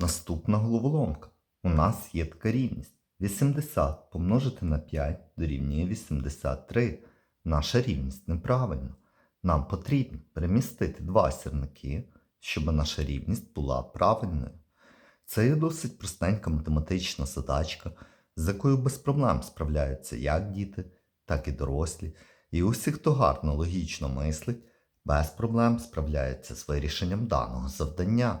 Наступна головоломка. У нас є така рівність. 80 помножити на 5 дорівнює 83. Наша рівність неправильна. Нам потрібно перемістити два сірники, щоб наша рівність була правильною. Це є досить простенька математична задачка, з якою без проблем справляються як діти, так і дорослі. І усі, хто гарно логічно мислить, без проблем справляється з вирішенням даного завдання.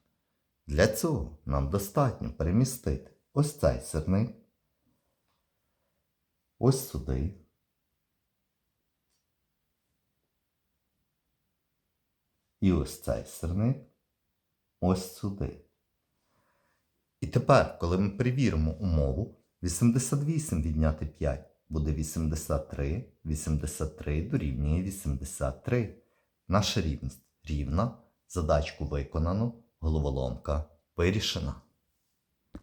Для цього нам достатньо перемістити ось цей сирник, ось сюди. І ось цей сирник ось сюди. І тепер, коли ми перевіримо умову, 88 відняти 5 буде 83, 83 дорівнює 83. Наша рівність рівна, задачку виконано, головоломка вирішена.